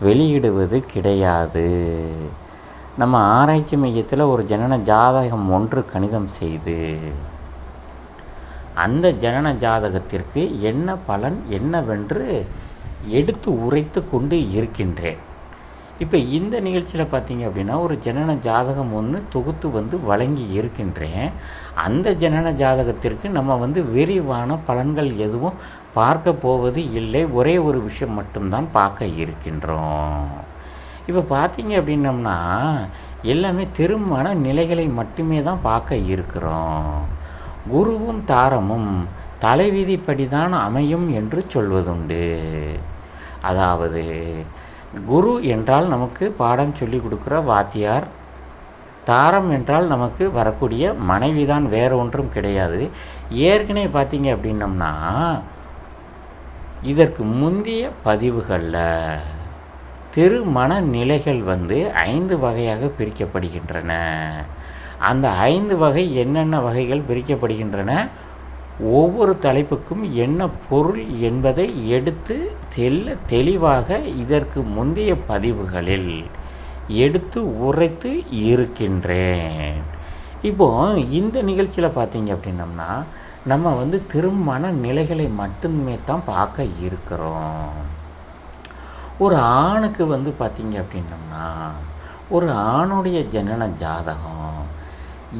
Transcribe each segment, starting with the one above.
வெளியிடுவது கிடையாது. நம்ம ஆராய்ச்சி மையத்தில் ஒரு ஜனன ஜாதகம் ஒன்று கணிதம் செய்து அந்த ஜனன ஜாதகத்திற்கு என்ன பலன் என்னவென்று எடுத்து உரைத்து கொண்டு இருக்கின்றேன். இப்போ இந்த நிகழ்ச்சியில் பார்த்தீங்க அப்படின்னா ஒரு ஜனன ஜாதகம் ஒன்று தொகுத்து வந்து வழங்கி இருக்கின்றேன். அந்த ஜனன ஜாதகத்திற்கு நம்ம வந்து விரிவான பலன்கள் எதுவும் பார்க்க போவது இல்லை ஒரே ஒரு விஷயம் மட்டும்தான் பார்க்க இருக்கின்றோம். இப்போ பார்த்தீங்க அப்படின்னம்னா எல்லாமே திருமண நிலைகளை மட்டுமே தான் பார்க்க இருக்கிறோம். குருவும் தாரமும் தலைவிதிப்படி தான் அமையும் என்று சொல்வதுண்டு. அதாவது குரு என்றால் நமக்கு பாடம் சொல்லி கொடுக்குற வாத்தியார் தாரம் என்றால் நமக்கு வரக்கூடிய மனைவி தான் வேறு ஒன்றும் கிடையாது. ஏற்கனவே பார்த்தீங்க அப்படின்னம்னா இதற்கு முந்தைய பதிவுகளில் திருமண நிலைகள் வந்து ஐந்து வகையாக பிரிக்கப்படுகின்றன. அந்த ஐந்து வகை என்னென்ன வகைகள் பிரிக்கப்படுகின்றன? ஒவ்வொரு தலைப்புக்கும் என்ன பொருள் என்பதை எடுத்து தெல்ல தெளிவாக இதற்கு முந்தைய பதிவுகளில் எடுத்து உரைத்து இருக்கின்றேன். இப்போ இந்த நிகழ்ச்சியில் பார்த்தீங்க அப்படின்னம்னா நம்ம வந்து திருமண நிலைகளை மட்டுமே தான் பார்க்க இருக்கிறோம். ஒரு ஆணுக்கு வந்து பார்த்தீங்க அப்படின்னம்னா ஒரு ஆணுடைய ஜனன ஜாதகம்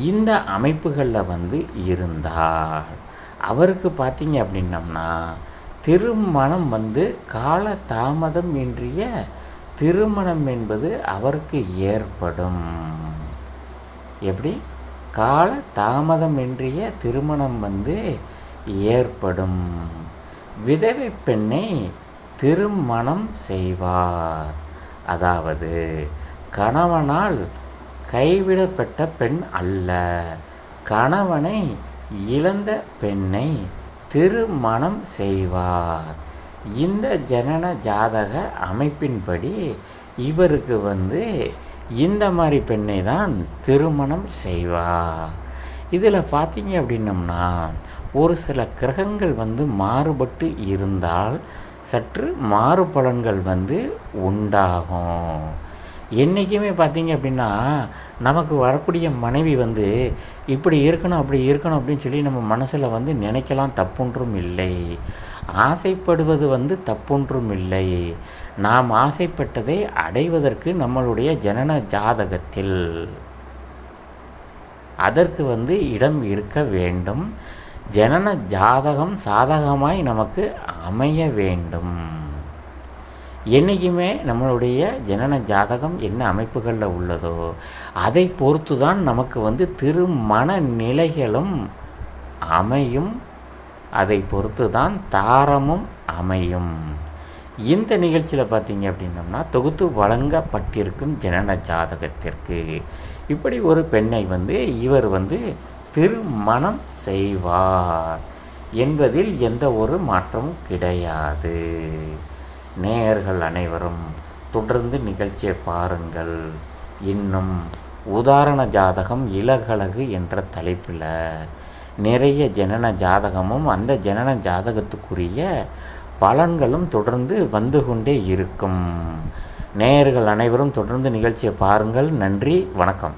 இந்த அமைப்புகளில் வந்து இருந்தால் அவருக்கு பார்த்தீங்க அப்படின்னம்னா திருமணம் வந்து கால தாமதம் இன்றிய திருமணம் என்பது அவருக்கு ஏற்படும். எப்படி? கால தாமதமின்றிய திருமணம் வந்து ஏற்படும். விதவை பெண்ணை திருமணம் செய்வார். அதாவது கணவனால் கைவிடப்பட்ட பெண் அல்ல. கணவனை இழந்த பெண்ணை திருமணம் செய்வார். இந்த ஜனன ஜாதக அமைப்பின்படி இவருக்கு வந்து இந்த மாதிரி பெண்ணை தான் திருமணம் செய்வா. இதில் பார்த்தீங்க அப்படின்னம்னா ஒரு சில கிரகங்கள் வந்து மாறுபட்டு இருந்தால் சற்று மாறுபலன்கள் வந்து உண்டாகும். என்றைக்குமே பார்த்தீங்க அப்படின்னா நமக்கு வரக்கூடிய மனைவி வந்து இப்படி இருக்கணும் அப்படி இருக்கணும் அப்படின்னு சொல்லி நம்ம மனசில் வந்து நினைக்கலாம் தப்புன்றும் இல்லை. ஆசைப்படுவது வந்து தப்பொன்றும் இல்லை. நாம் ஆசைப்பட்டதை அடைவதற்கு நம்மளுடைய ஜனன ஜாதகத்தில். அதற்கு வந்து இடம் இருக்க வேண்டும். ஜனன ஜாதகம் சாதகமாய் நமக்கு அமைய வேண்டும். என்றைக்குமே நம்மளுடைய ஜனன ஜாதகம் என்ன அமைப்புகளில் உள்ளதோ அதை பொறுத்து தான் நமக்கு வந்து திருமண நிலைகளும் அமையும். அதை பொறுத்து தான் தாரமும் அமையும். இந்த நிகழ்ச்சியில் பார்த்தீங்க அப்படின்னம்னா தொகுத்து வழங்கப்பட்டிருக்கும் ஜனன ஜாதகத்திற்கு இப்படி ஒரு பெண்ணை வந்து இவர் வந்து திருமணம் செய்வார் என்பதில் எந்த ஒரு மாற்றமும் கிடையாது. நேயர்கள் அனைவரும் தொடர்ந்து நிகழ்ச்சியை பாருங்கள். இன்னும் உதாரண ஜாதகம் இலகழகு என்ற தலைப்பில் நிறைய ஜனன ஜாதகமும் அந்த ஜனன ஜாதகத்துக்குரிய பலன்களும் தொடர்ந்து வந்து கொண்டே இருக்கும். நேயர்கள் அனைவரும் தொடர்ந்து நிகழ்ச்சியை பாருங்கள். நன்றி. வணக்கம்.